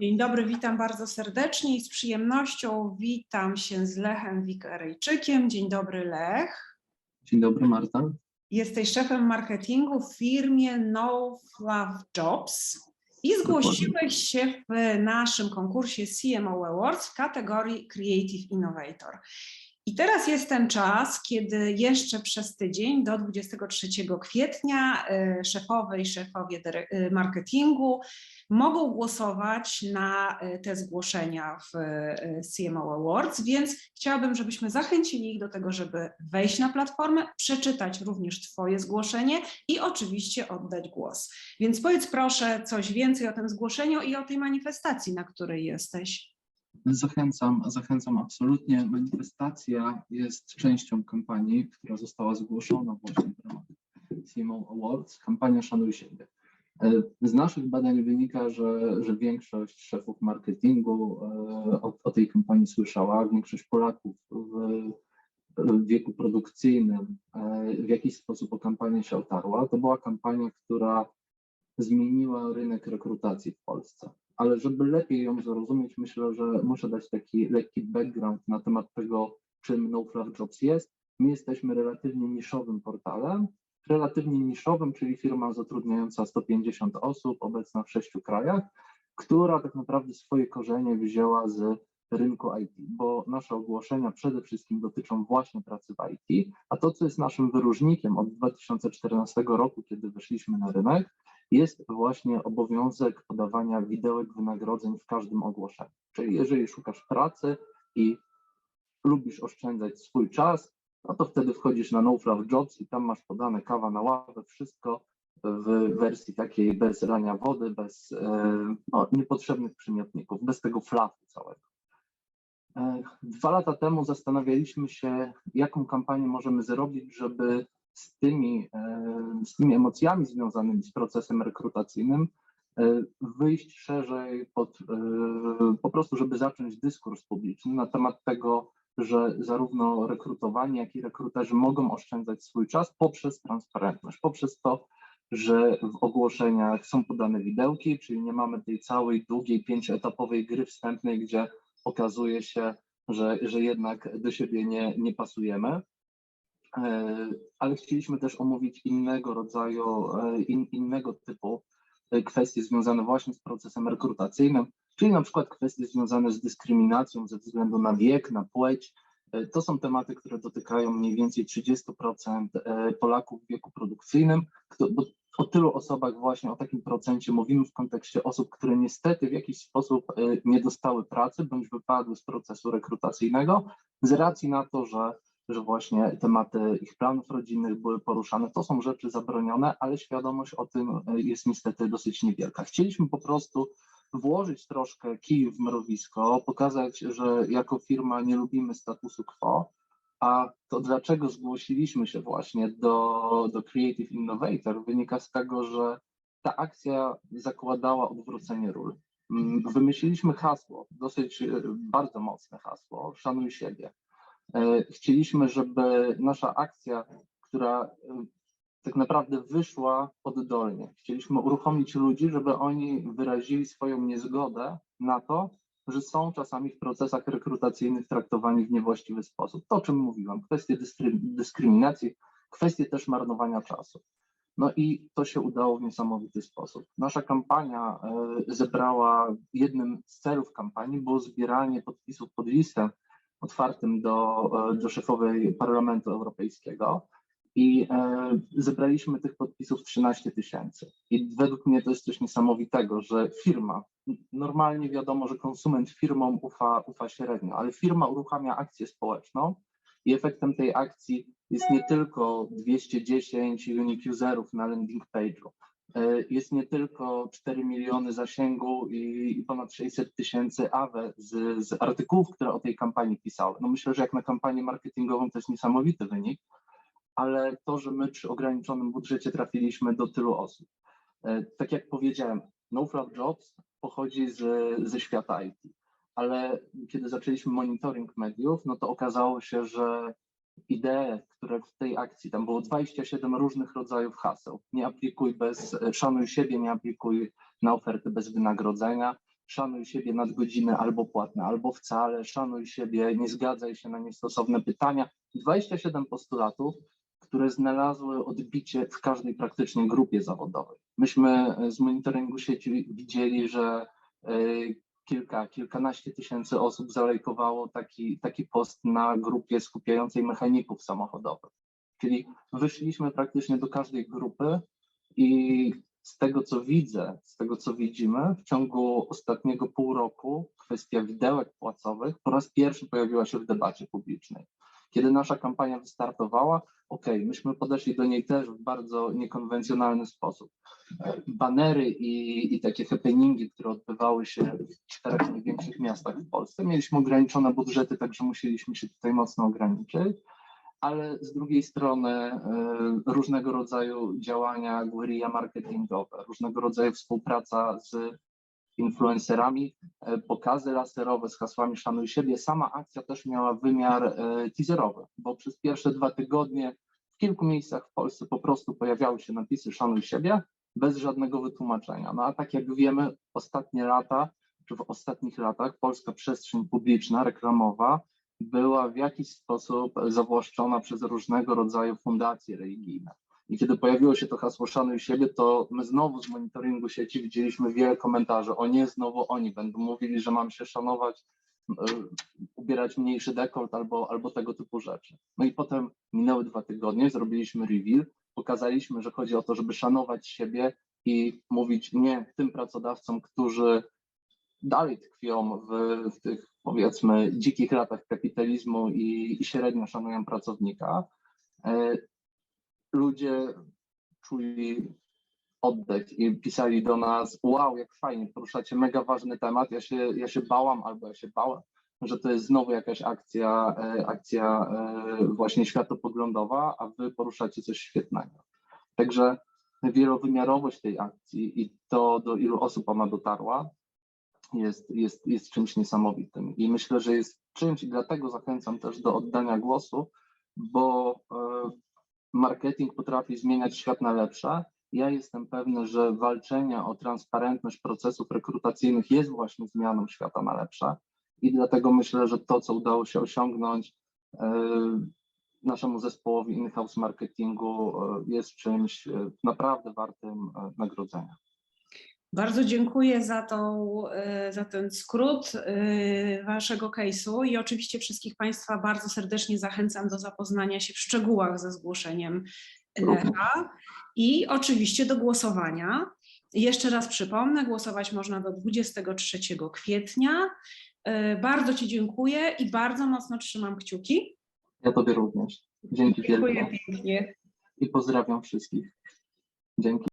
Dzień dobry, witam bardzo serdecznie i z przyjemnością witam się z Lechem Wikarejczykiem. Dzień dobry Lech. Dzień dobry, Marta. Jesteś szefem marketingu w firmie No Love Jobs i zgłosiłeś się w naszym konkursie CMO Awards w kategorii Creative Innovator. I teraz jest ten czas, kiedy jeszcze przez tydzień do 23 kwietnia y, szefowe i szefowie y, marketingu mogą głosować na y, te zgłoszenia w CMO Awards, więc chciałabym, żebyśmy zachęcili ich do tego, żeby wejść na platformę, przeczytać również Twoje zgłoszenie i oczywiście oddać głos. Więc powiedz proszę coś więcej o tym zgłoszeniu i o tej manifestacji, na której jesteś. Zachęcam, zachęcam absolutnie. Manifestacja jest częścią kampanii, która została zgłoszona właśnie w ramach CMO Awards, kampania Szanuj siebie. E, Z naszych badań wynika, że, że większość szefów marketingu e, o, o tej kampanii słyszała, większość Polaków w, w wieku produkcyjnym e, w jakiś sposób o kampanię się otarła. To była kampania, która zmieniła rynek rekrutacji w Polsce. Ale żeby lepiej ją zrozumieć, myślę, że muszę dać taki lekki background na temat tego, czym No Fluff Jobs jest. My jesteśmy relatywnie niszowym portalem, relatywnie niszowym, czyli firma zatrudniająca 150 osób, obecna w sześciu krajach, która tak naprawdę swoje korzenie wzięła z rynku IT, bo nasze ogłoszenia przede wszystkim dotyczą właśnie pracy w IT, a to, co jest naszym wyróżnikiem od 2014 roku, kiedy weszliśmy na rynek, jest właśnie obowiązek podawania widełek wynagrodzeń w każdym ogłoszeniu. Czyli jeżeli szukasz pracy i lubisz oszczędzać swój czas, no to wtedy wchodzisz na No Fluff Jobs i tam masz podane kawa na ławę, wszystko w wersji takiej bez rania wody, bez e, no, niepotrzebnych przymiotników, bez tego flafu całego. E, Dwa lata temu zastanawialiśmy się, jaką kampanię możemy zrobić, żeby z tymi, e, z tymi emocjami związanymi z procesem rekrutacyjnym e, wyjść szerzej pod, e, po prostu, żeby zacząć dyskurs publiczny na temat tego, że zarówno rekrutowanie, jak i rekruterzy mogą oszczędzać swój czas poprzez transparentność, poprzez to, że w ogłoszeniach są podane widełki, czyli nie mamy tej całej długiej, pięcioetapowej gry wstępnej, gdzie okazuje się, że, że jednak do siebie nie, nie pasujemy. E, Ale chcieliśmy też omówić innego rodzaju, e, in, innego typu e, kwestie związane właśnie z procesem rekrutacyjnym, czyli na przykład kwestie związane z dyskryminacją ze względu na wiek, na płeć. To są tematy, które dotykają mniej więcej 30% e, Polaków w wieku produkcyjnym. Bo O tylu osobach właśnie o takim procencie mówimy w kontekście osób, które niestety w jakiś sposób nie dostały pracy bądź wypadły z procesu rekrutacyjnego z racji na to, że że właśnie tematy ich planów rodzinnych były poruszane. To są rzeczy zabronione, ale świadomość o tym e, jest niestety dosyć niewielka. Chcieliśmy po prostu włożyć troszkę kij w mrowisko, pokazać, że jako firma nie lubimy statusu quo, a to dlaczego zgłosiliśmy się właśnie do, do Creative Innovator wynika z tego, że ta akcja zakładała odwrócenie ról. Mm, Wymyśliliśmy hasło, dosyć e, bardzo mocne hasło, szanuj siebie. E, Chcieliśmy, żeby nasza akcja, która e, tak naprawdę wyszła oddolnie, chcieliśmy uruchomić ludzi, żeby oni wyrazili swoją niezgodę na to, że są czasami w procesach rekrutacyjnych traktowani w niewłaściwy sposób. To, o czym mówiłem, kwestie dyskryminacji, kwestie też marnowania czasu. No i to się udało w niesamowity sposób. Nasza kampania e, zebrała, jednym z celów kampanii było zbieranie podpisów pod listem otwartym do, e, do szefowej Parlamentu Europejskiego i e, zebraliśmy tych podpisów 13 tysięcy. I według mnie to jest coś niesamowitego, że firma, normalnie wiadomo, że konsument firmom ufa, ufa średnio, ale firma uruchamia akcję społeczną i efektem tej akcji jest nie tylko 210 unique userów na landing page'u, jest nie tylko 4 miliony zasięgu i, ponad 600 tysięcy AWE z, z artykułów, które o tej kampanii pisały. No myślę, że jak na kampanię marketingową to jest niesamowity wynik, ale to, że my przy ograniczonym budżecie trafiliśmy do tylu osób. E, Tak jak powiedziałem, No Fluff Jobs pochodzi z, ze świata IT, ale kiedy zaczęliśmy monitoring mediów, no to okazało się, że idee, które w tej akcji, tam było 27 różnych rodzajów haseł. Nie aplikuj bez, szanuj siebie, nie aplikuj na oferty bez wynagrodzenia, szanuj siebie nadgodziny albo płatne, albo wcale, szanuj siebie, nie zgadzaj się na niestosowne pytania. 27 postulatów, które znalazły odbicie w każdej praktycznie grupie zawodowej. Myśmy z monitoringu sieci widzieli, że e, kilka, kilkanaście tysięcy osób zalajkowało taki, taki post na grupie skupiającej mechaników samochodowych. Czyli wyszliśmy praktycznie do każdej grupy i z tego co widzę, z tego co widzimy, w ciągu ostatniego pół roku kwestia widełek płacowych po raz pierwszy pojawiła się w debacie publicznej. Kiedy nasza kampania wystartowała, ok, myśmy podeszli do niej też w bardzo niekonwencjonalny sposób. Banery i, i takie happeningi, które odbywały się w czterech największych miastach w Polsce, mieliśmy ograniczone budżety, także musieliśmy się tutaj mocno ograniczyć ale z drugiej strony e, różnego rodzaju działania guerilla marketingowe, różnego rodzaju współpraca z influencerami, e, pokazy laserowe z hasłami szanuj siebie. Sama akcja też miała wymiar e, teaserowy, bo przez pierwsze dwa tygodnie w kilku miejscach w Polsce po prostu pojawiały się napisy szanuj siebie bez żadnego wytłumaczenia. No a tak jak wiemy, ostatnie lata, czy w ostatnich latach polska przestrzeń publiczna, reklamowa była w jakiś sposób zawłaszczona przez różnego rodzaju fundacje religijne. I kiedy pojawiło się to hasło szanuj siebie, to my znowu z monitoringu sieci widzieliśmy wiele komentarzy. O nie, znowu oni będą mówili, że mam się szanować, y, ubierać mniejszy dekolt albo, albo tego typu rzeczy. No i potem minęły dwa tygodnie, zrobiliśmy reveal, pokazaliśmy, że chodzi o to, żeby szanować siebie i mówić nie tym pracodawcom, którzy dalej tkwią w, w tych powiedzmy dzikich latach kapitalizmu i, i średnio szanują pracownika. Ludzie czuli oddech i pisali do nas, wow, jak fajnie, poruszacie mega ważny temat, ja się, ja się bałam albo ja się bałem, że to jest znowu jakaś akcja, e, akcja e, właśnie światopoglądowa, a wy poruszacie coś świetnego. Także wielowymiarowość tej akcji i to, do ilu osób ona dotarła, jest, jest, jest czymś niesamowitym. I myślę, że jest czymś, i dlatego zachęcam też do oddania głosu, bo e, marketing potrafi zmieniać świat na lepsze. Ja jestem pewny, że walczenie o transparentność procesów rekrutacyjnych jest właśnie zmianą świata na lepsze. I dlatego myślę, że to, co udało się osiągnąć e, naszemu zespołowi in-house marketingu, e, jest czymś e, naprawdę wartym nagrodzenia. Bardzo dziękuję za, tą, e, za ten skrót e, waszego case'u i oczywiście wszystkich Państwa bardzo serdecznie zachęcam do zapoznania się w szczegółach ze zgłoszeniem LEHA i oczywiście do głosowania. Jeszcze raz przypomnę, głosować można do 23 kwietnia. E, Bardzo Ci dziękuję i bardzo mocno trzymam kciuki. Ja Tobie również. Dzięki Dziękuję wielkie pięknie. i pozdrawiam wszystkich. Dzięki.